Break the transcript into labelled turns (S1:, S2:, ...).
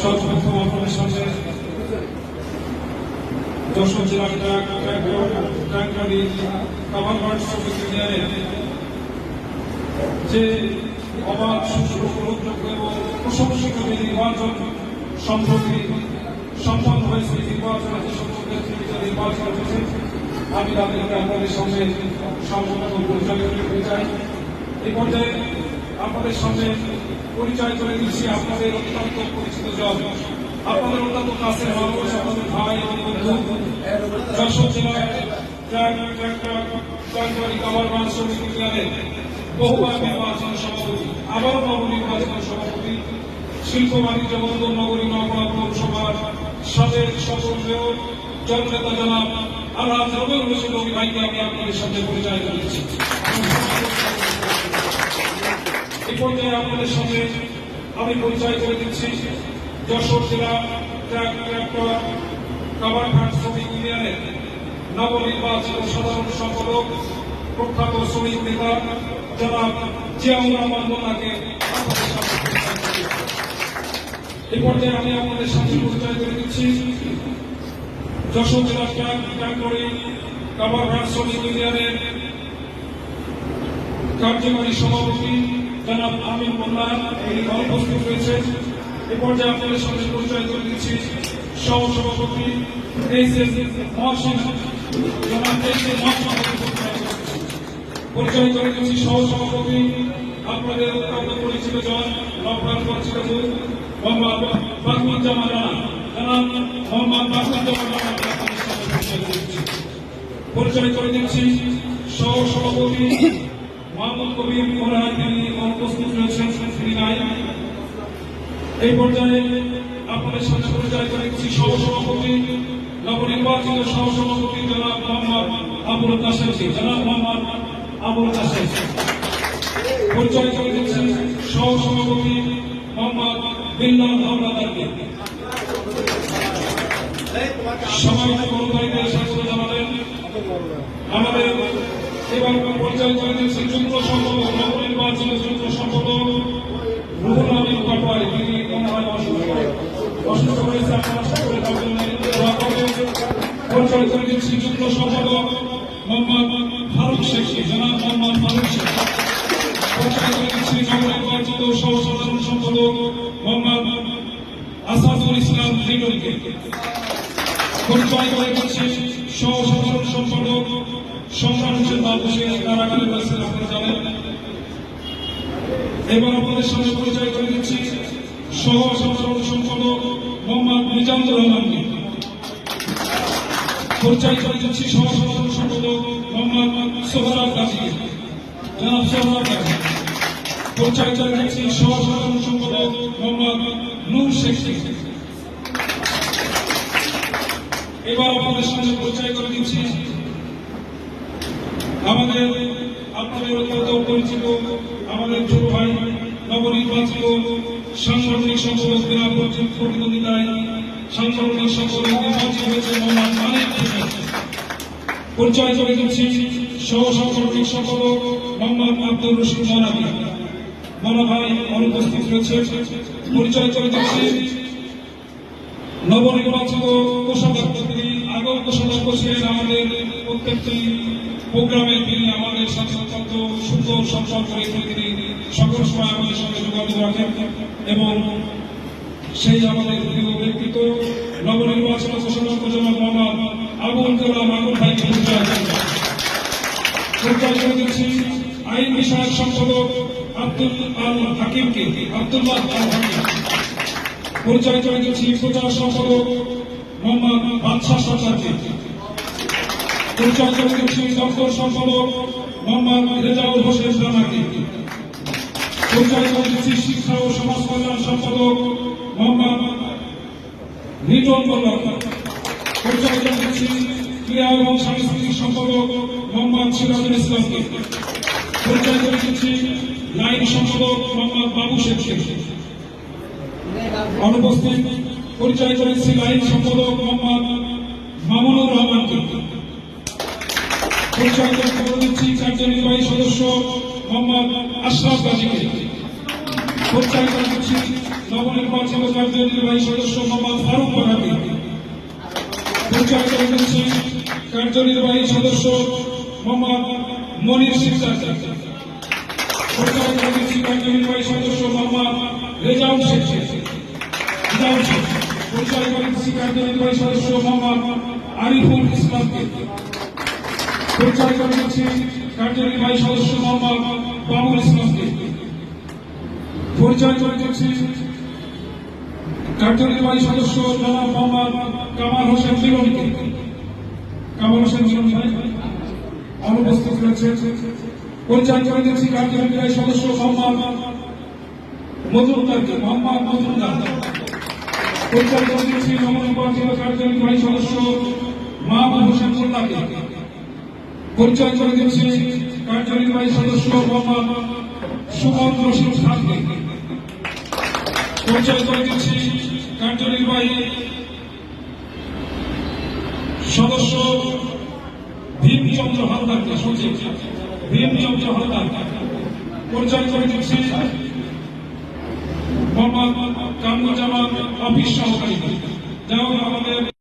S1: সর্বপ্রথম আপনাদের সামনে যশোর জেলা কাভারঘাট শ্রমিক যে অবাধ সুষ্ঠু গ্রহণযোগ্য এবং প্রশংসিত নির্বাচন সম্প্রতি সম্পন্ন হয়েছে নির্বাচনে যে সকল নেতৃত্বে নির্বাচন হয়েছে আমি তাদেরকে আপনাদের সামনে সম্পূর্ণ পরিচয় করে দিতে চাই। এই পর্যায়ে আপনাদের সামনে পরিচয় করে দিচ্ছি আপনাদের অত্যন্ত পরিচিত জন। আপনাদের অত্যন্ত কাছের মানুষ আপনাদের ভাই এবং বন্ধু। যশোর ট্রাকবাড়ি কামারবান শ্রমিক বিজ্ঞানের বহুবার নির্বাচন সভাপতি আবারও নবনির্বাচন সভাপতি, শিল্প বাণিজ্য বন্দর নগরী নগর পৌরসভার সাবেক সকল মেয়র, জননেতা জনাব আলহাজ রবেল হোসেন রবি ভাইকে আমি আপনাদের সাথে পরিচয় করে দিচ্ছি। এই পর্যায়ে আপনাদের সাথে আমি পরিচয় করে দিচ্ছি যশোর জেলা ট্রাক ট্রাক্টর কাবারঘাট শ্রমিক ইউনিয়নের নবনির্বাচিত সাধারণ সম্পাদক, প্রখ্যাত শ্রমিক নেতা জনাব জিয়াউর রহমান মোল্লাকে সামনে এই পর্যায়ে আমি আপনাদের সাথে পরিচয় করে দিচ্ছি যশোর জেলা ট্রাক ট্রাক্টরি কাবারঘাট শ্রমিক ইউনিয়নের কার্যকরী সভাপতি জনাব আমিন মোল্লা এই অনুপস্থিত রয়েছে এ পর্যায়ে আপনাদের সঙ্গে পরিচয় করে দিচ্ছি সহ সভাপতি পরিচয় করে দিচ্ছি সহ সভাপতি আপনাদের অত্যন্ত পরিচিত জন লফার পরিচিত পরিচয় করে দিচ্ছি। সহ সভাপতি মোহাম্মদ কবির মোরাই তিনি অনুপস্থিত রয়েছেন তিনি নাই এই পর্যায়ে আপনাদের সাথে পরিচয় করে দিচ্ছি সহ সভাপতি নবনির্বাচিত সহ সভাপতি জনাব মোহাম্মদ আবুল কাসেম জনাব মোহাম্মদ আবুল কাসেম পরিচয় করে দিচ্ছি সহ সভাপতি মোহাম্মদ বিল্লাল হাওলাদারকে সবাই কর্মচারীদের স্বাগত জানালেন আমাদের এবং করে দিচ্ছি যুগ্ম সম্পাদক নবনির্বাচিত যুগ্ম সম্পাদক রুহুল আমিন পাটোয়ারি, তিনি মনে হয় অসুস্থ। অসুস্থ হয়েছে আপনারা সকলে তার জন্য করে দিচ্ছি যুগ্ম সম্পাদক মোহাম্মদ ফারুক শেখ। জনাব মোহাম্মদ ফারুক শেখ। করে দিচ্ছি নবনির্বাচিত সহ সাধারণ সম্পাদক মোহাম্মদ আসাদুল ইসলাম লিটনকে পরিচয় করে দিচ্ছি সাধারণ সম্পাদক সে কারাগারে রয়েছেন আপনারা জানেন এবার আপনাদের সামনে পরিচয় করে দিচ্ছি সহ সাধারণ সম্পাদক মোহাম্মদ নিজামুর রহমানকে। পরিচয় করে দিচ্ছি সহ সাধারণ সম্পাদক মোহাম্মদ সোহরাব পরিচয় করে দিচ্ছি আমাদের আপনাদের অত্যন্ত পরিচিত, আমাদের ছোট ভাই নবনির্বাচিত সাংগঠনিক সম্পাদক বিনা প্রতিদ্বন্দ্বিতায় সাংগঠনিক সম্পাদক নির্বাচিত হয়েছে পরিচয় করে দিচ্ছি সহ সাংগঠনিক সম্পাদক মোহাম্মদ আব্দুর রশিদ মনাবি মনা ভাই অনুপস্থিত রয়েছে। পরিচয় করে দিচ্ছি নবনির্বাচিত কোষাধ্যক্ষ। তিনি আগেও কোষাধ্যক্ষ ছিলেন আমাদের প্রত্যেকটি প্রোগ্রামে তিনি আমাদের সাথে অত্যন্ত সুন্দর সম্পর্ক রেখে তিনি সকল সময় আমাদের সঙ্গে যোগাযোগ রাখেন এবং সেই আমাদের প্রিয় ব্যক্তিত্ব নবনির্বাচিত কোষাধ্যক্ষ জনাব মোহাম্মদ আবুল কালাম আবুল করে দিচ্ছি আইন বিষয়ক সম্পাদক আব্দুল আল হাকিমকে আব্দুল্লাহ আল হাকিম পরিচয় করে প্রচার মোহাম্মদ বাদশাহ সরকারকে। পরিচয় করে দপ্তর সম্পাদক মোহাম্মদ রেজাউল হোসেন রানাকে পরিচয় দিচ্ছি শিক্ষা ও সমাজ কল্যাণ সম্পাদক মোহাম্মদ নিটন মোল্লা পরিচয় এবং সাংস্কৃতিক সম্পাদক মোহাম্মদ সিরাজুল ইসলামকে পরিচয় দিচ্ছি লাইন সম্পাদক মোহাম্মদ বাবু শেখকে অনুপস্থিত পরিচয় করেছি লাইন সম্পাদক মোহাম্মদ মামুনুর রহমানকে। পরিচয় করে দিচ্ছি কার্যনির্বাহী সদস্য মোহাম্মদ আশরাফ গাজীকে করে দিচ্ছি নবনির্বাচিত কার্যনির্বাহী সদস্য মোহাম্মদ ফারুক পরিচয় করে দিচ্ছি কার্যনির্বাহী সদস্য মোহাম্মদ মনির পরিচয় করে দিচ্ছি কার্যনির্বাহী সদস্য মোহাম্মদ রেজাউল শেখ রেজাউল শেখ পরিচয় করে দিচ্ছি কার্যনির্বাহী সদস্য মোহাম্মদ আরিফুল ইসলামকে পরিচয় করে দিচ্ছি কার্যনির্বাহী সদস্য মোহাম্মদ বাবুল ইসলামকে পরিচয় করে দিচ্ছি কার্যনির্বাহী সদস্য জনাব মোহাম্মদ কামাল হোসেন মিলনকে কামাল হোসেন ভাই অনুপস্থিত রয়েছে পরিচয় করে দিচ্ছি কার্যনির্বাহী সদস্য মোহাম্মদ মজুমদারকে, মোহাম্মদ মজুমদার। পরিচয় করে দিচ্ছি নবনির্বাচিত কার্যনির্বাহী সদস্য মাহবুব হোসেন মোল্লাকে। পরিচয় করে দিচ্ছি কার্যনির্বাহী সদস্য মোহাম্মদ সুমন রশিদ খানকে। পরিচয় করে দিচ্ছি কার্যনির্বাহী সদস্য ভীমচন্দ্র হালদারকে, সচিব ভীমচন্দ্র হালদার। পরিচয় করে দিচ্ছি মোহাম্মদ কামরুজ্জামান অফিস সহকারী। যাই হোক, আমাদের